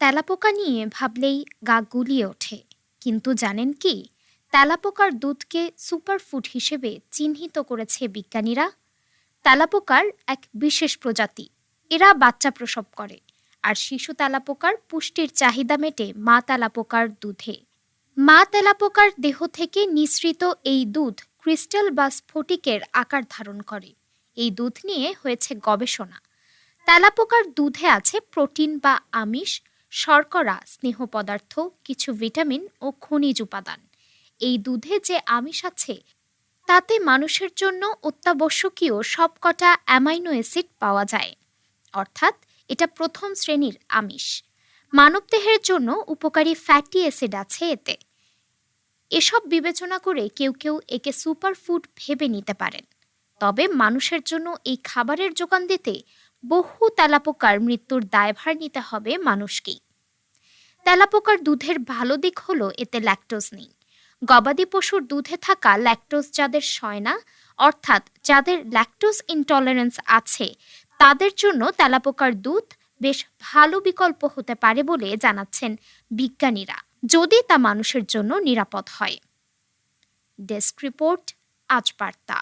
তেলাপোকা নিয়ে ভাবলেই গা গুলিয়ে ওঠে। কিন্তু জানেন কি? তেলাপোকার দুধকে সুপারফুড হিসেবে চিহ্নিত করেছে বিজ্ঞানীরা। তেলাপোকার এক বিশেষ প্রজাতি, এরা বাচ্চা প্রসব করে, আর শিশু তেলাপোকার পুষ্টির চাহিদা মেটে মা তেলাপোকার দুধে। মা তেলাপোকার দেহ থেকে নিঃসৃত এই দুধ ক্রিস্টাল বা স্ফটিকের আকার ধারণ করে। এই দুধ নিয়ে হয়েছে গবেষণা। তেলাপোকার দুধে আছে প্রোটিন বা আমিষ শর্করা, স্নেহ পদার্থ, কিছু ভিটামিন ও খনিজ উপাদান। এই দুধে যে আমিষ আছে, তাতে মানুষের জন্য অত্যাবশ্যকীয় সবকটা অ্যামাইনো অ্যাসিড পাওয়া যায়। অর্থাৎ এটা প্রথম শ্রেণির আমিষ। মানবদেহের জন্য উপকারী ফ্যাটি অ্যাসিড আছে এতে। এসব বিবেচনা করে কেউ কেউ একে সুপার ফুড ভেবে নিতে পারেন। তবে মানুষের জন্য এই খাবারের যোগান দিতে বহু তেলাপোকার মৃত্যুর দায়ভার নিতে হবে মানুষকেই। তেলাপোকার দুধের ভালো দিক হলো এতে ল্যাকটোজ নেই। গবাদি পশুর দুধে থাকা ল্যাকটোজ যাদের সয় না অর্থাৎ যাদের ল্যাকটোজ ইনটলারেন্স আছে, তাদের জন্য তেলাপোকার দুধ বেশ ভালো বিকল্প হতে পারে বলে জানাচ্ছেন বিজ্ঞানীরা, যদি তা মানুষের জন্য নিরাপদ হয়। ডেস্ক রিপোর্ট আজ বার্তা